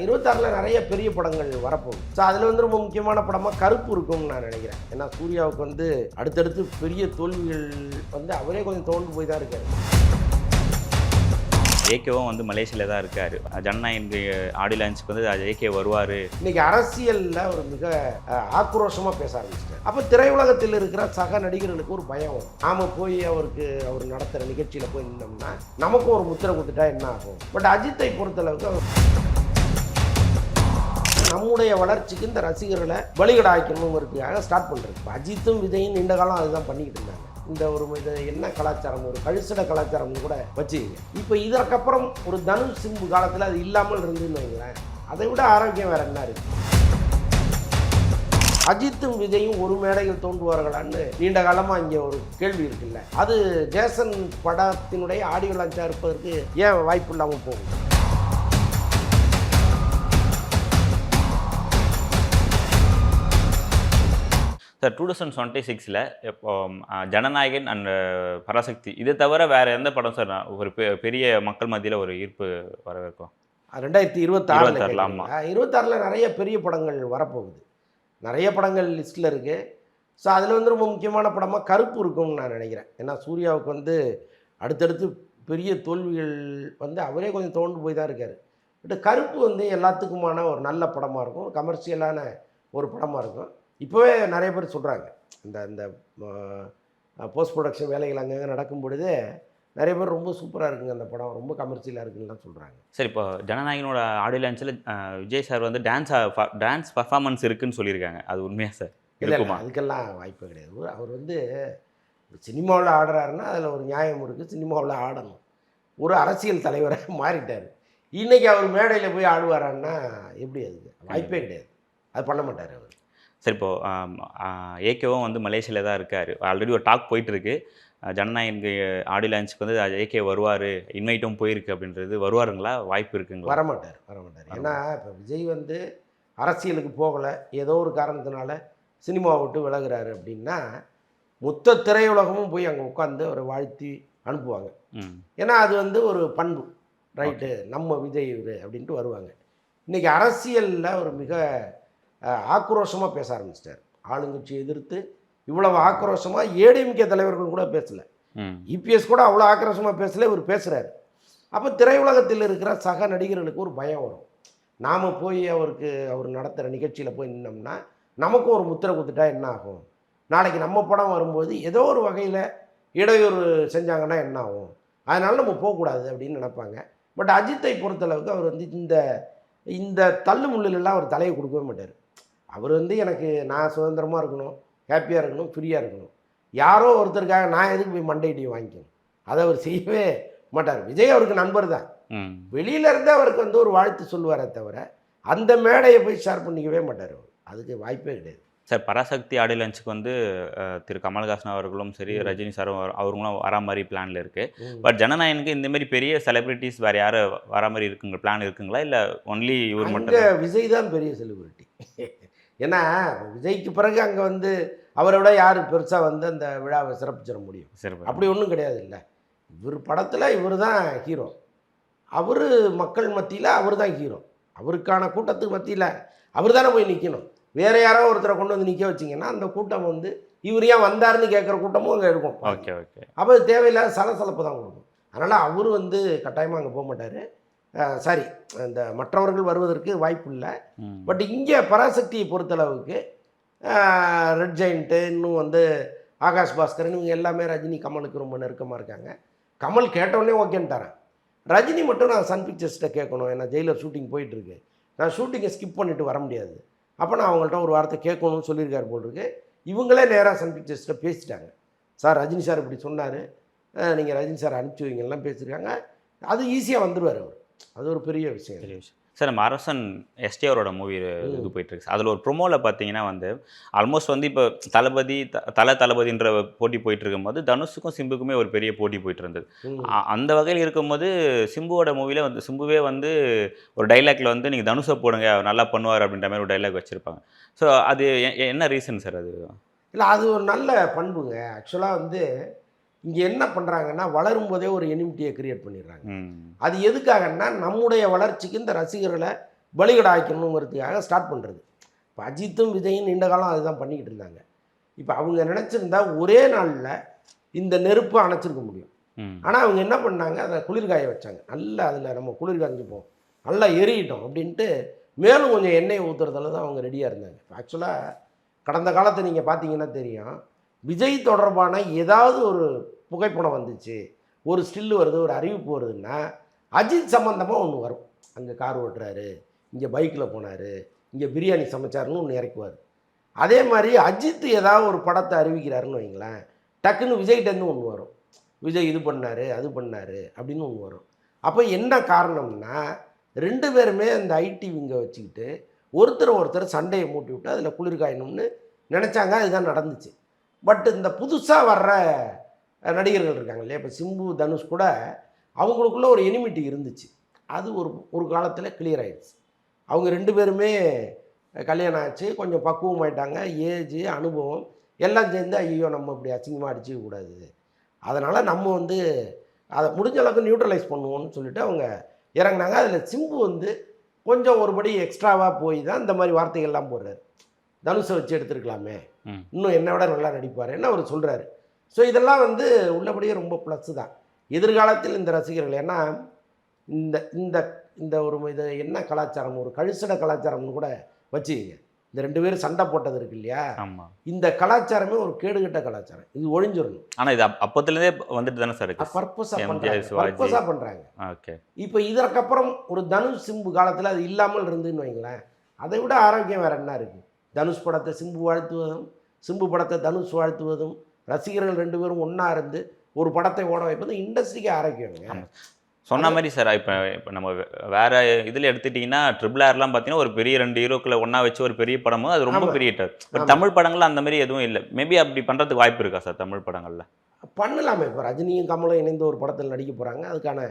இருபத்தாறில் நிறைய பெரிய படங்கள் வரப்போகுது. ஸோ அதில் வந்து ரொம்ப முக்கியமான படமாக கருப்பு இருக்கும்னு நான் நினைக்கிறேன். ஏன்னா சூர்யாவுக்கு வந்து அடுத்தடுத்து பெரிய தோல்விகள் வந்து அவரே கொஞ்சம் தோண்டு போய் தான் இருக்காரு. ஏகேவும் வந்து மலேசியாவில் தான் இருக்கார். ஜனநாயக ஆடியோ லான்ச்சுக்கு வந்து ஏகே வருவார். இன்னைக்கு அரசியலில் ஒரு மிக அஹ், ஆக்ரோஷமா பேச ஆரம்பிச்சிட்டார். அப்போ திரையுலகத்தில் இருக்கிற சக நடிகர்களுக்கு ஒரு பயம் நாம போய் அவருக்கு அவர் நடத்துகிற நிகழ்ச்சியில் போய் நின்னோம்னா நமக்கும் ஒரு முத்திரை கொடுத்துட்டா என்ன ஆகும்? பட் அஜித்தை பொறுத்தளவுக்கு அவர் நம்முடைய வளர்ச்சிக்கு இந்த ரசிகர்களை பலிகடாக்கணுங்கிறதுக்காக ஸ்டார்ட் பண்ணுறது அஜித்தும் விஜயும் நீண்ட காலம் அதுதான் பண்ணிக்கிட்டு இருந்தாங்க. இந்த ஒரு இது என்ன கலாச்சாரம் ஒரு கழிசட கலாச்சாரம்னு கூட வச்சுக்கங்க. இப்போ இதற்கப்புறம் ஒரு தனுஷ் சிம்பு காலத்தில் அது இல்லாமல் இருந்துன்னு வைங்களேன். அதை விட ஆரோக்கியம் வேற என்ன இருக்கு? அஜித்தும் விஜயும் ஒரு மேடையில் தோன்றுவார்களான்னு நீண்ட காலமாக இங்கே ஒரு கேள்வி இருக்குல்ல. அது ஜேசன் படத்தினுடைய ஆடியோ லான்ச்சாக இருப்பதற்கு ஏன் வாய்ப்பு இல்லாமல் போகும் சார் டூ தௌசண்ட் டுவெண்ட்டி சிக்ஸில் இப்போ ஜனநாயகன் அண்ட் பராசக்தி. இதை தவிர வேறு எந்த படம் சார் ஒரு பெ- பெரிய மக்கள் மத்தியில் ஒரு ஈர்ப்பு வரவேற்கும்? ரெண்டாயிரத்தி இருபத்தாறுல, இருபத்தாறில் ஆமா. இருபத்தாறில் நிறைய பெரிய படங்கள் வரப்போகுது. நிறைய படங்கள் லிஸ்ட்டில் இருக்குது ஸோ அதில் வந்து ரொம்ப முக்கியமான படமாக கருப்பு இருக்கும்னு நான் நினைக்கிறேன். ஏன்னா சூர்யாவுக்கு வந்து அடுத்தடுத்து பெரிய தோல்விகள் வந்து அவரே கொஞ்சம் தோண்டு போய் தான் இருக்கார். பட் கருப்பு வந்து எல்லாத்துக்குமான ஒரு நல்ல படமாக இருக்கும். கமர்ஷியலான ஒரு படமாக இருக்கும். இப்போவே நிறைய பேர் சொல்கிறாங்க இந்த இந்த போஸ்ட் ப்ரொடக்ஷன் வேலைகள் அங்கங்கே நடக்கும் பொழுதே நிறைய பேர் ரொம்ப சூப்பராக இருக்குங்க அந்த படம். ரொம்ப கமர்ஷியலாக இருக்குன்னுலாம் சொல்கிறாங்க சார் இப்போ ஜனநாயகனோட ஆடியோ லான்ச்சில் விஜய் சார் வந்து டான்ஸ் டான்ஸ் பர்ஃபார்மன்ஸ் இருக்குன்னு சொல்லியிருக்காங்க. அது உண்மையா சார்? இல்லை அதுக்கெல்லாம் வாய்ப்பு கிடையாது. அவர் வந்து சினிமாவில் ஆடுறாருன்னா அதில் ஒரு நியாயம் இருக்குது சினிமாவில் ஆடணும். ஒரு அரசியல் தலைவராக மாறிட்டார். இன்னைக்கு அவர் மேடையில் போய் ஆடுவாரான்னா எப்படி அதுக்கு வாய்ப்பே கிடையாது. அது பண்ண மாட்டார் அவர். சார் இப்போ ஏகேவும் வந்து மலேசியாவில் தான் இருக்கார். ஆல்ரெடி ஒரு டாக் போயிட்டு இருக்கு அஹ், ஜனநாயக ஆடியோ லான்ச்சுக்கு வந்து ஏகே வருவார் இன்வைட்டும் போயிருக்கு அப்படின்றது. வருவாருங்களா? வாய்ப்பு இருக்குங்களா? வரமாட்டார் வரமாட்டார். ஏன்னா இப்போ விஜய் வந்து அரசியலுக்கு போகலை. ஏதோ ஒரு காரணத்தினால சினிமாவை விட்டு விலகுறாரு அப்படின்னா மொத்த திரையுலகமும் போய் அங்கே உட்காந்து அவரை வாழ்த்தி அனுப்புவாங்க. ஏன்னா அது வந்து ஒரு பண்பு. ரைட்டு நம்ம விஜய் இவர் அப்படின்ட்டு வருவாங்க. இன்றைக்கி அரசியலில் ஒரு மிக ஆக்ரோஷமாக பேச ஆரம்பிச்சிட்டார். ஆளுங்கட்சி எதிர்த்து இவ்வளவு ஆக்ரோஷமாக ஏடிஎம்கே தலைவர்கள் கூட பேசலை. இபிஎஸ் கூட அவ்வளோ ஆக்ரோஷமாக பேசல இவர் பேசுகிறாரு அப்போ திரையுலகத்தில் இருக்கிற சக நடிகர்களுக்கு ஒரு பயம் வரும். நாம் போய் அவருக்கு அவர் நடத்துகிற நிகழ்ச்சியில் போய் நின்னோம்னா நமக்கும் ஒரு முத்திரை குத்துட்டா என்ன ஆகும்? நாளைக்கு நம்ம படம் வரும்போது ஏதோ ஒரு வகையில் இடையூறு செஞ்சாங்கன்னா என்ன ஆகும்? அதனால் நம்ம போகக்கூடாது அப்படின்னு நினைப்பாங்க. பட் அஜித்தை பொறுத்தளவுக்கு அவர் வந்து இந்த இந்த தள்ளு முள்ளுலெல்லாம் அவர் தலையை கொடுக்கவே மாட்டார். அவர் வந்து எனக்கு நான் சுதந்திரமாக இருக்கணும் ஹாப்பியாக இருக்கணும் ஃப்ரீயாக இருக்கணும். யாரோ ஒருத்தருக்காக நான் எதுக்கு போய் மண்டைடி வாங்கிக்கணும்? அதை அவர் செய்யவே மாட்டார். விஜய் அவருக்கு நண்பர் தான். ம். வெளியில இருந்து அவருக்கு வந்து ஒரு வாழ்த்து சொல்லுவாரே தவிர அந்த மேடையை போய் ஷேர் பண்ணிக்கவே மாட்டார் அவர். அதுக்கு வாய்ப்பே கிடையாது. சார் பராசக்தி ஆடியோ வந்து திரு கமல்ஹாசன் அவர்களும் சரி. ரஜினி சாரும் வர- அவங்களும் வரா மாதிரி பிளான்ல இருக்கு. ம். பட் ஜனநாயகனுக்கு இந்த மாதிரி பெரிய செலிபிரிட்டிஸ் வேற யாரும் வரா மாதிரி இருக்குங்க பிளான் இருக்குங்களா? இல்ல ஒன்லி இவர் மட்டும் விஜய் தான் பெரிய செலிபிரிட்டி ஏன்னா விஜய்க்கு பிறகு அங்கே வந்து அவரை விட யார் பெருசாக வந்து அந்த விழாவை சிறப்பிச்சிட முடியும். சரி அப்படி ஒன்றும் கிடையாது இல்லை இவர் படத்தில் இவர் தான் ஹீரோ அவர் மக்கள் மத்தியில் அவர் தான் ஹீரோ அவருக்கான கூட்டத்துக்கு மத்தியில் அவர் தானே போய் நிற்கணும் வேற யாரோ ஒருத்தரை கொண்டு வந்து நிற்க வச்சிங்கன்னா அந்த கூட்டம் வந்து இவர் ஏன் வந்தாருன்னு கேட்குற கூட்டமும் அங்கே இருக்கும். Okay okay. அப்போ தேவையில்லாத சலசலப்பு தான் கொடுக்கும். அதனால் அவர் வந்து கட்டாயமாக அங்கே போக மாட்டார். சாரி இந்த மற்றவர்கள் வருவதற்கு வாய்ப்பு இல்லை. பட் இங்கே பராசக்தியை பொறுத்தளவுக்கு ரெட் ஜெயிண்ட்டு இன்னும் வந்து ஆகாஷ் பாஸ்கரன் இவங்க எல்லாமே ரஜினி கமலுக்கு ரொம்ப நெருக்கமாக இருக்காங்க. கமல் கேட்டோடனே ஓகேன்னு தரேன். ரஜினி மட்டும் நான் சன் பிக்சர்ஸ்கிட்ட கேட்கணும். ஏன்னா ஜெயிலர் ஷூட்டிங் போயிட்டுருக்கு. நான் ஷூட்டிங்கை ஸ்கிப் பண்ணிட்டு வர முடியாது. அப்போ நான் அவங்கள்ட்ட ஒரு வார்த்தை கேட்கணும்னு சொல்லியிருக்காரு போல் இருக்கு இவங்களே நேராக சன் பிக்சர்ஸ்கிட்ட பேசிட்டாங்க. சார் ரஜினி சார் இப்படி சொன்னார். நீங்கள் ரஜினி சார் அனுப்பிச்சி வைங்கலாம் பேசியிருக்காங்க. அது ஈஸியாக வந்துடுவார் அவர். அது ஒரு பெரிய விஷயம். பெரிய விஷயம். சார் நம்ம அரசன் எஸ்டிஆரோட மூவி இது போயிட்டு இருக்கு அதில் ஒரு ப்ரொமோவில் பார்த்தீங்கன்னா வந்து ஆல்மோஸ்ட் வந்து இப்போ தளபதி த- தல தளபதின்ற போட்டி போயிட்டு இருக்கும்போது தனுஷுக்கும் சிம்புக்குமே ஒரு பெரிய போட்டி போயிட்டு இருந்தது அந்த வகையில் இருக்கும்போது சிம்புவோட மூவில வந்து சிம்புவே வந்து ஒரு டைலாக்ல வந்து நீங்கள் தனுஷை போடுங்க அவர் நல்லா பண்ணுவார் அப்படின்ற மாதிரி ஒரு டைலாக் வச்சுருப்பாங்க. ஸோ அது என்ன ரீசன் சார் அது? இல்லை அது ஒரு நல்ல பண்புங்க. ஆக்சுவலாக வந்து இங்கே என்ன பண்ணுறாங்கன்னா வளரும் போதே ஒரு எனிமிட்டியை கிரியேட் பண்ணிடுறாங்க. அது எதுக்காகன்னா நம்முடைய வளர்ச்சிக்கு இந்த ரசிகர்களை பலிகடை ஆக்கணுங்கிறதுக்காக ஸ்டார்ட் பண்ணுறது இப்போ அஜித்தும் விஜயும் நீண்ட காலம் அதுதான் பண்ணிக்கிட்டு இருந்தாங்க. இப்போ அவங்க நினச்சிருந்தா ஒரே நாளில் இந்த நெருப்பை அணைச்சிருக்க முடியும். ஆனால் அவங்க என்ன பண்ணாங்க அதை குளிர்காய வச்சாங்க. நல்லா அதில் நம்ம குளிர் காய்ஞ்சிப்போம் நல்லா எரியிட்டோம் அப்படின்ட்டு மேலும் கொஞ்சம் எண்ணெயை ஊற்றுறதுல தான் அவங்க ரெடியாக இருந்தாங்க. ஆக்சுவலாக கடந்த காலத்தை நீங்கள் பார்த்தீங்கன்னா தெரியும். விஜய் தொடர்பான ஏதாவது ஒரு புகைப்படம் வந்துச்சு ஒரு ஸ்டில்லு வருது ஒரு அறிவிப்பு வருதுன்னா அஜித் சம்மந்தமாக ஒன்று வரும். அங்கே கார் ஓட்டுறாரு இங்கே பைக்கில் போனார் இங்கே பிரியாணி சமைச்சாருன்னு ஒன்று இறக்குவார். அதே மாதிரி அஜித் ஏதாவது ஒரு படத்தை அறிவிக்கிறாருன்னு வைங்களேன் டக்குன்னு விஜய்கிட்டேருந்து ஒன்று வரும். விஜய் இது பண்ணார் அது பண்ணார் அப்படின்னு ஒன்று வரும். அப்போ என்ன காரணம்னா ரெண்டு பேருமே அந்த ஐடி விங்கை வச்சுக்கிட்டு ஒருத்தர் ஒருத்தர் சண்டையை மூட்டி விட்டு அதில் குளிர் காயணும்னு நினச்சாங்க அதுதான் நடந்துச்சு. பட் இந்த புதுசாக வர்ற நடிகர்கள் இருக்காங்க இல்லையா? இப்போ சிம்பு தனுஷ் கூட அவங்களுக்குள்ள ஒரு எனிமிட்டி இருந்துச்சு. அது ஒரு ஒரு காலத்தில் கிளியர் ஆயிடுச்சு. அவங்க ரெண்டு பேருமே கல்யாணம் ஆச்சு. கொஞ்சம் பக்குவமாயிட்டாங்க ஏஜ் அனுபவம் எல்லாம் சேர்ந்து ஐயோ நம்ம இப்படி அசிங்கமாக அடிச்சிக்க கூடாது. அதனால் நம்ம வந்து அதை முடிஞ்ச அளவுக்கு நியூட்ரலைஸ் பண்ணுவோம்னு சொல்லிட்டு அவங்க இறங்குனாங்க. அதில் சிம்பு வந்து கொஞ்சம் ஒருபடி எக்ஸ்ட்ராவாக போய் தான் இந்த மாதிரி வார்த்தைகள்லாம் போடுறாரு. தனுஷை வச்சு எடுத்துருக்கலாமே. இன்னும் என்னை விட நல்லா நடிப்பார் என்ன அவர் சொல்கிறாரு ஸோ இதெல்லாம் வந்து உள்ளபடியே ரொம்ப ப்ளஸ் தான். எதிர்காலத்தில் இந்த ரசிகர்கள் ஏன்னா இந்த இந்த இந்த ஒரு இது என்ன கலாச்சாரம்? ஒரு கழிசட கலாச்சாரம்னு கூட வச்சுக்கிங்க. இந்த ரெண்டு பேரும் சண்டை போட்டது இருக்கு இல்லையா? இந்த கலாச்சாரமே ஒரு கேடுகட்ட கலாச்சாரம். இது ஒழிஞ்சிடணும் ஆனா இது அப்- அப்பத்துலேருந்தே வந்துட்டு தானே சார் பர்பஸாக பண்ணுறாங்க. பர்பஸாக பண்ணுறாங்க ஓகே. இப்போ இதற்கப்புறம் ஒரு தனுஷ் சிம்பு காலத்தில் அது இல்லாமல் இருந்துன்னு வைங்களேன். அதை விட ஆரோக்கியம் வேறு என்ன இருக்குது தனுஷ் படத்தை சிம்பு வாழ்த்துவதும் சிம்பு படத்தை தனுஷ் வாழ்த்துவதும் ரசிகர்கள் ரெண்டு பேரும் ஒன்றா இருந்து ஒரு படத்தை ஓட வைப்பதும் இண்டஸ்ட்ரிக்கு ஆரோக்கியங்க ஆமா. சொன்ன மாதிரி சார் இப்போ இப்போ நம்ம வேற இதில் எடுத்துட்டிங்கன்னா ட்ரிபிள் ஆர்லாம் பார்த்தீங்கன்னா ஒரு பெரிய ரெண்டு ஹீரோக்களை ஒன்றா வச்சு ஒரு பெரிய படமும் அது ரொம்ப. பெரிய ஹிட் பட். தமிழ் படங்கள்ல அந்த மாதிரி எதுவும் இல்லை மேபி அப்படி பண்ணுறதுக்கு வாய்ப்பு இருக்கா சார் தமிழ் படங்கள்ல பண்ணலாமே இப்போ ரஜினியும் கமலும் இணைந்து ஒரு படத்தில் நடிக்க போகிறாங்க அதுக்கான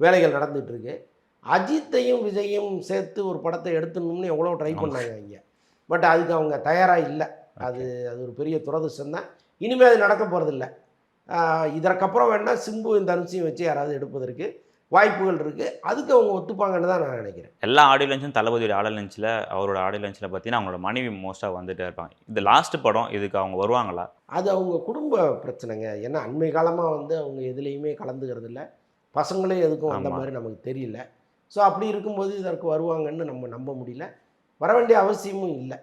வேலைகள் நடந்துட்டு இருக்கு அஜித்தையும் விஜயும் சேர்த்து ஒரு படத்தை எடுத்துடணும்னு எவ்வளோ ட்ரை. பண்ணாங்க இங்கே பட் அதுக்கு அவங்க தயாராக இல்லை. அது அது ஒரு பெரிய துரதிர்ஷ்டம் தான் இனிமேல் அது நடக்க போகிறதில்ல இதற்கப்புறம் வேணால் சிம்பு இந்த அனுசியம் வச்சு யாராவது எடுப்பதற்கு வாய்ப்புகள் இருக்குது அதுக்கு அவங்க ஒத்துப்பாங்கன்னு தான் நான் நினைக்கிறேன். எல்லா ஆடியோ லஞ்சும் தளபதியோட ஆடியோ லஞ்சில் அவரோட ஆடியோ லஞ்சில் பார்த்தீங்கன்னா அவங்களோட மனைவி மோஸ்ட்டாக வந்துட்டே இருப்பாங்க. இது லாஸ்ட் படம் இதுக்கு அவங்க வருவாங்களா? அது அவங்க குடும்ப பிரச்சனைங்க. ஏன்னா அண்மை காலமாக வந்து அவங்க எதுலேயுமே கலந்துக்கிறது இல்லை பசங்களே எதுக்கும் அந்த. மாதிரி நமக்கு தெரியல. ஸோ அப்படி இருக்கும்போது இதற்கு வருவாங்கன்னு நம்ம நம்ப முடியல. வர வேண்டிய அவசியமும் இல்லை.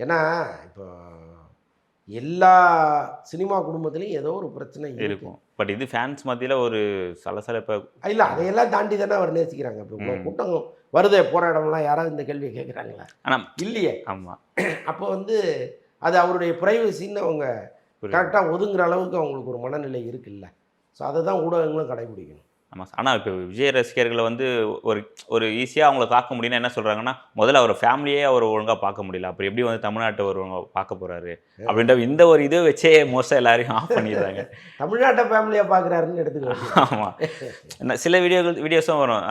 ஏன்னா இப்போ எல்லா சினிமா குடும்பத்துலேயும் ஏதோ ஒரு பிரச்சனை இருக்கும். பட் இது ஃபேன்ஸ் மத்தியில் ஒரு சலசலப்பை இல்லை அதையெல்லாம் தாண்டி தானே அவர் நேசிக்கிறாங்க. இப்போ. கூட்டம் வருதே போராடம்லாம் யாராவது இந்த கேள்வியை கேட்குறாங்களா ஆனா இல்லையே. ஆமாம் அப்போ வந்து அது அவருடைய ப்ரைவசின்னு அவங்க கரெக்டாக ஒதுங்குற அளவுக்கு அவங்களுக்கு ஒரு மனநிலை இருக்குல்ல. ஸோ அதை தான் ஊடகங்களும் கடைபிடிக்கணும். ஆமாம் ஆனால் இப்போ விஜய் ரசிகர்களை வந்து ஒரு ஒரு ஈஸியாக அவங்கள தாக்க முடியும்னா என்ன சொல்கிறாங்கன்னா முதல்ல அவர் ஃபேமிலியே அவர் ஒழுங்காக பார்க்க முடியல. அப்புறம் எப்படி வந்து தமிழ்நாட்டை ஒரு பார்க்க போகிறாரு அப்படின்ற இந்த ஒரு இதை வச்சே மோஸ்ட்டாக எல்லாரையும் ஆஃப் பண்ணிடுறாங்க. தமிழ்நாட்டை ஃபேமிலியாக பார்க்குறாருன்னு எடுத்துக்கலாம் ஆமாம் என்ன சில வீடியோகள் வீடியோஸும் வரும்.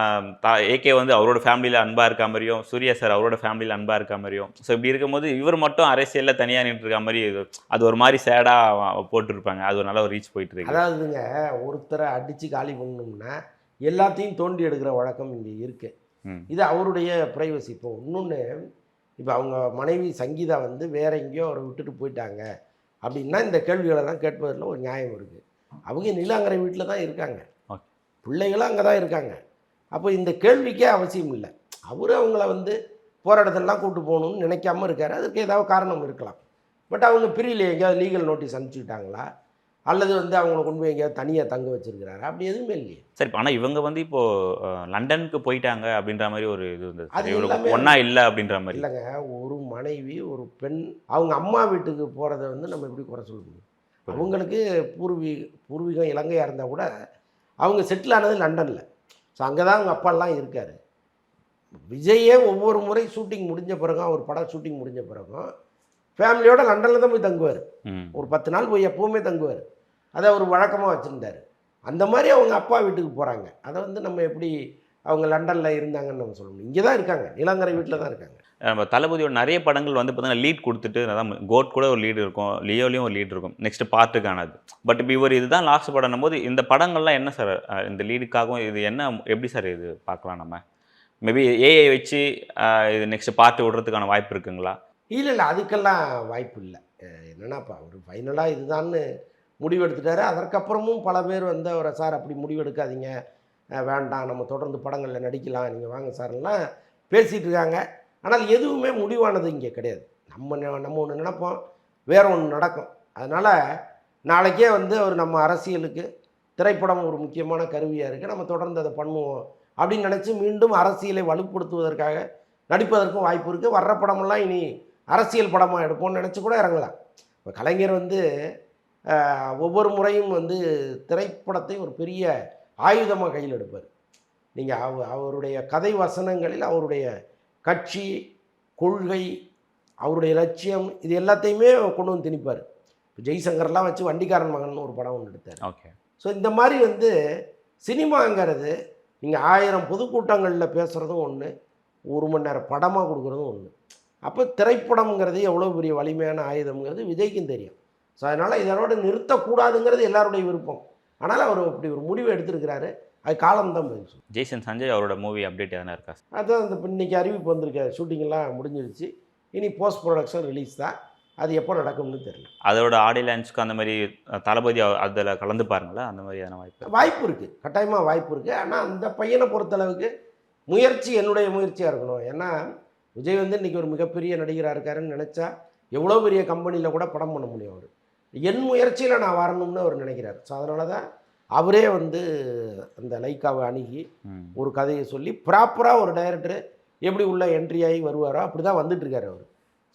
ஏகே வந்து அவரோட ஃபேமிலியில் அன்பாக இருக்க மாதிரியும் சூர்யா சார் அவரோட ஃபேமிலியில் அன்பாக இருக்க மாதிரியும். ஸோ இப்படி இருக்கும்போது இவர் மட்டும் அரசியலில் தனியாக நின்று இருக்க மாதிரி அது ஒரு மாதிரி சேடாக போட்டுருப்பாங்க. அது ஒரு நல்ல ஒரு ரீச் போயிட்டு இருக்கு. அதாவதுங்க ஒருத்தரை அடித்து காலி பண்ணணும்னா எல்லாத்தையும் தோண்டி எடுக்கிற வழக்கம் இங்கே இருக்கு. ம். இது அவருடைய ப்ரைவசி இப்போ இன்னொன்று இப்போ அவங்க மனைவி சங்கீதா வந்து வேற எங்கேயோ அவரை விட்டுட்டு போயிட்டாங்க அப்படின்னா இந்த கேள்விகளெல்லாம் கேட்பதில் ஒரு நியாயம் இருக்குது அவங்க நீலாங்கரை வீட்டில் தான் இருக்காங்க. பிள்ளைகளும் அங்கே தான் இருக்காங்க. அப்போ இந்த கேள்விக்கே அவசியம் இல்லை. அவரு அவங்கள வந்து போராட்டத்தெல்லாம் கூட்டு போகணும்னு நினைக்காம இருக்காரு. அதுக்கு ஏதாவது காரணம் இருக்கலாம். பட் அவங்க பிரியல எங்கேயாவது லீகல் நோட்டீஸ் அனுப்பிச்சுக்கிட்டாங்களா அல்லது வந்து அவங்கள கொண்டு போய் எங்கேயாவது தனியாக தங்க வச்சிருக்கிறாரு? அப்படி எதுவுமே இல்லையே. சரி ஆனால் இவங்க வந்து இப்போ அஹ், லண்டனுக்கு போயிட்டாங்க அப்படின்ற மாதிரி ஒரு இது இருந்தது அது ஒன்றா இல்லை அப்படின்ற மாதிரி. இல்லைங்க ஒரு மனைவி ஒரு பெண் அவங்க அம்மா வீட்டுக்கு போகிறத வந்து நம்ம எப்படி குறை சொல்ல முடியும்? அவங்களுக்கு பூர்வீ பூர்வீகம் இலங்கையாக இருந்தால் கூட அவங்க செட்டில் ஆனது லண்டனில். ஸோ அங்கே தான் அவங்க அப்பாலாம் இருக்கார். விஜயே ஒவ்வொரு முறை ஷூட்டிங் முடிஞ்ச பிறகும் அவர் படம் ஷூட்டிங் முடிஞ்ச பிறகும் ஃபேமிலியோட லண்டனில் தான் போய் தங்குவார். ஒரு பத்து நாள் போய் எப்போவுமே தங்குவார். அதை அவர் வழக்கமாக வச்சுருந்தார். அந்த மாதிரி அவங்க அப்பா வீட்டுக்கு போகிறாங்க அதை வந்து நம்ம எப்படி அவங்க லண்டனில் இருந்தாங்கன்னு நம்ம சொல்ல முடியும். இங்கே தான் இருக்காங்க. நிலங்கரை வீட்டில் தான் இருக்காங்க. நம்ம தளபதியோட நிறைய படங்கள் வந்து பார்த்தீங்கன்னா லீட் கொடுத்துட்டு அதான் கோட் கூட ஒரு லீடு இருக்கும். லியோலையும் ஒரு லீட் இருக்கும். நெக்ஸ்ட் பார்ட்டுக்கானது பட் இப்போ இவர் இதுதான் லாஸ்ட் படம் போது இந்த படங்கள்லாம் என்ன சார் இந்த லீடுக்காகவும் இது என்ன எப்படி சார் இது பார்க்கலாம் நம்ம? மேபி ஏஐ வச்சு இது நெக்ஸ்ட் பார்ட் விடுறதுக்கான வாய்ப்பு இருக்குங்களா? இல்லை இல்லை அதுக்கெல்லாம் வாய்ப்பு இல்லை. என்னன்னா அவர் ஃபைனலாக இதுதான்னு முடிவெடுத்துட்டாரு. அதற்கப்புறமும் பல பேர் வந்து அவரை சார் அப்படி முடிவெடுக்காதீங்க. வேண்டாம். நம்ம தொடர்ந்து படங்களில் நடிக்கலாம். நீங்கள் வாங்க சார்லாம் பேசிகிட்டு இருக்காங்க. ஆனால் எதுவுமே முடிவானது இங்கே கிடையாது. நம்ம நம்ம ஒன்று நினைப்போம். வேற ஒன்று நடக்கும். அதனால் நாளைக்கே வந்து அவர் நம்ம அரசியலுக்கு திரைப்படம் ஒரு முக்கியமான கருவியாக இருக்குது நம்ம தொடர்ந்து அதை பண்ணுவோம் அப்படின்னு நினச்சி மீண்டும் அரசியலை வலுப்படுத்துவதற்காக நடிப்பதற்கும் வாய்ப்பு இருக்குது வர்ற படமெல்லாம் இனி அரசியல் படமாக எடுப்போம்னு நினச்சி கூட இறங்கலாம். இப்போ கலைஞர் வந்து ஒவ்வொரு முறையும் வந்து திரைப்படத்தை ஒரு பெரிய ஆயுதமாக கையில் எடுப்பார். நீங்கள் அவ அவருடைய கதை வசனங்களில் அவருடைய கட்சி கொள்கை அவருடைய லட்சியம் இது எல்லாத்தையுமே கொண்டு வந்து திணிப்பார். இப்போ ஜெய்சங்கர்லாம் வச்சு வண்டிக்காரன் மகன் ஒரு படம் ஒன்று எடுத்தார். ஓகே. ஸோ இந்த மாதிரி வந்து சினிமாங்கிறது நீங்கள் ஆயிரம் பொதுக்கூட்டங்களில் பேசுகிறதும் ஒன்று ஒரு மணி நேரம் படமாக கொடுக்குறதும் ஒன்று அப்போ திரைப்படம்ங்கிறது எவ்வளோ பெரிய வலிமையான ஆயுதம்ங்கிறது விஜய்க்கும் தெரியும். ஸோ அதனால் இதனோட நிறுத்தக்கூடாதுங்கிறது எல்லாருடைய விருப்பம். ஆனால் அவர் அப்படி ஒரு முடிவு எடுத்திருக்கிறாரு. அது காலம்தான் ஜெய்சன் சஞ்சய் அவரோட மூவி அப்டேட் எதனா இருக்கா? இந்த இப்ப இன்னைக்கு அறிவிப்பு வந்திருக்க ஷூட்டிங்கெல்லாம் முடிஞ்சிருச்சு. இனி போஸ்ட் ப்ரொடக்ஷன் ரிலீஸ் தான். அது எப்போ நடக்கும்னு தெரியல. அதோட ஆடியோ லான்ச்சுக்கு அந்த மாதிரி தளபதி அதில் கலந்து பாருங்களா அந்த மாதிரி எதனா வாய்ப்பு? வாய்ப்பு இருக்குது கட்டாயமாக வாய்ப்பு இருக்குது ஆனால் அந்த பையனை பொறுத்தளவுக்கு முயற்சி என்னுடைய முயற்சியாக இருக்கணும். ஏன்னா விஜய் வந்து இன்றைக்கி ஒரு மிகப்பெரிய நடிகராக இருக்காருன்னு நினச்சா எவ்வளோ பெரிய கம்பெனியில் கூட படம் பண்ண முடியும் அவர். என் முயற்சியில் நான் வரணும்னு அவர் நினைக்கிறார். ஸோ அதனால தான் அவரே வந்து அந்த லைக்காவை அணுகி ஒரு கதையை சொல்லி ப்ராப்பராக ஒரு டைரக்டர் எப்படி உள்ள என்ட்ரி ஆகி வருவாரோ அப்படி தான் வந்துட்டுருக்காரு அவர்.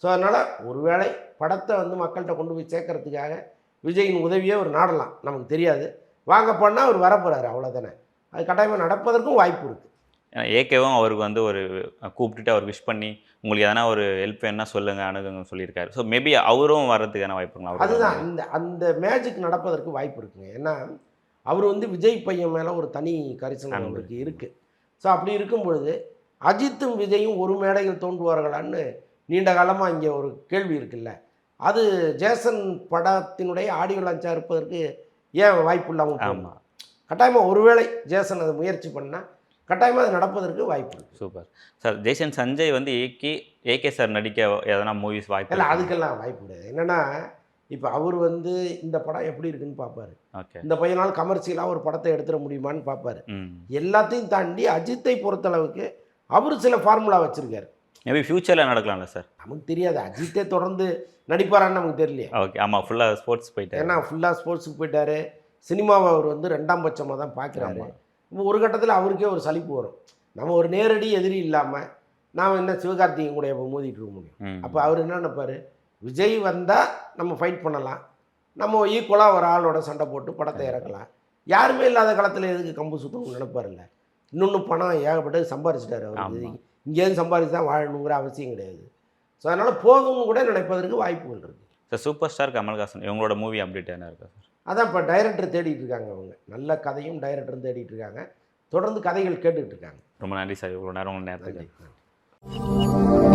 ஸோ அதனால் ஒருவேளை படத்தை வந்து மக்கள்கிட்ட கொண்டு போய் சேர்க்கறதுக்காக விஜயின் உதவியே அவர் நாடலாம். நமக்கு தெரியாது. வாங்க பண்ணால் அவர் வரப்போகிறாரு அவ்வளோதானே அது கட்டாயமாக நடப்பதற்கும் வாய்ப்பு இருக்குது ஏகேவும் அவருக்கு வந்து ஒரு கூப்பிட்டுட்டு அவர் விஷ் பண்ணி உங்களுக்கு எதனா ஒரு ஹெல்ப் வேணா சொல்லுங்க அணுகுங்கன்னு சொல்லியிருக்காரு ஸோ மேபி அவரும் வர்றதுக்கான வாய்ப்புங்களா அதுதான்? இந்த அந்த மேஜிக் நடப்பதற்கு வாய்ப்பு இருக்குங்க ஏன்னா அவர் வந்து விஜய் பையன் மேலே ஒரு தனி கரிசனம். அவருக்கு இருக்குது ஸோ அப்படி இருக்கும் பொழுது அஜித்தும் விஜயும் ஒரு மேடையில் தோன்றுவார்களான்னு நீண்ட காலமாக இங்கே ஒரு கேள்வி இருக்குல்ல அது ஜேசன் படத்தினுடைய ஆடியோ லான்ச்சாக இருப்பதற்கு ஏன் வாய்ப்பு இல்லாமல் போகும்? ஆமா கட்டாயமாக ஒருவேளை ஜேசன் அதை முயற்சி பண்ணால் கட்டாயமாக அது நடப்பதற்கு வாய்ப்பு சூப்பர். சார் ஜெய்சன் சஞ்சய் வந்து ஏகே ஏகே சார் நடிக்க எதனா மூவிஸ் வாய்ப்பு இல்லை? அதுக்கெல்லாம் வாய்ப்பு கிடையாது. என்னென்னா இப்போ அவர் வந்து இந்த படம் எப்படி இருக்குன்னு பார்ப்பாரு ஓகே. இந்த பையனால் கமர்ஷியலாக ஒரு படத்தை எடுத்துட முடியுமான்னு பார்ப்பாரு எல்லாத்தையும் தாண்டி அஜித்தை பொறுத்தளவுக்கு அவர் சில ஃபார்முலா வச்சுருக்காரு. மேபி ஃபியூச்சரில் நடக்கலாம்ல சார்? நமக்கு தெரியாது. அஜித்தே தொடர்ந்து நடிப்பாரான்னு நமக்கு தெரியலையே. ஓகே. ஆமாம் ஃபுல்லாக ஸ்போர்ட்ஸ் போயிட்டாரு. ஏன்னா ஃபுல்லாக ஸ்போர்ட்ஸுக்கு போயிட்டாரு. சினிமாவை அவர் வந்து ரெண்டாம் பட்சமாக தான் பார்க்குறாரு. இப்போ ஒரு கட்டத்தில் அவருக்கே ஒரு சலிப்பு வரும். நம்ம ஒரு நேரடி எதிரி இல்லாமல் நாம் என்ன சிவகார்த்திகேயன் கூட இப்போ மோதிட்டு இருக்க முடியும். அப்போ அவர் என்ன நினைப்பாரு? விஜய் வந்தால் நம்ம ஃபைட் பண்ணலாம். நம்ம ஈக்குவலாக ஒரு ஆளோட சண்டை போட்டு படத்தை இறக்கலாம். யாருமே இல்லாத காலத்தில் எதுக்கு கம்பு சுத்தணும்னு நினைப்பாருல்ல? இன்னொன்று பணம் ஏகப்பட்டது சம்பாரிச்சிட்டாரு அவர். இங்கேருந்து சம்பாரிச்சு தான் வாழணுங்கிற அவசியம் கிடையாது. ஸோ அதனால் போகும்னு கூட நினைப்பதற்கு வாய்ப்புகள் இருக்குது சார் சூப்பர் ஸ்டார் கமல்ஹாசன் இவங்களோட மூவி அப்டேட் என்ன இருக்கா சார் அதான் இப்போ டைரக்டர் தேடிட்டு இருக்காங்க அவங்க. நல்ல கதையும் டைரக்டரும் தேடிட்டு இருக்காங்க. தொடர்ந்து கதைகள் கேட்டுக்கிட்டு இருக்காங்க. ரொம்ப நன்றி சார். இவ்வளோ நேரம் உங்கள் நேரத்துக்கு.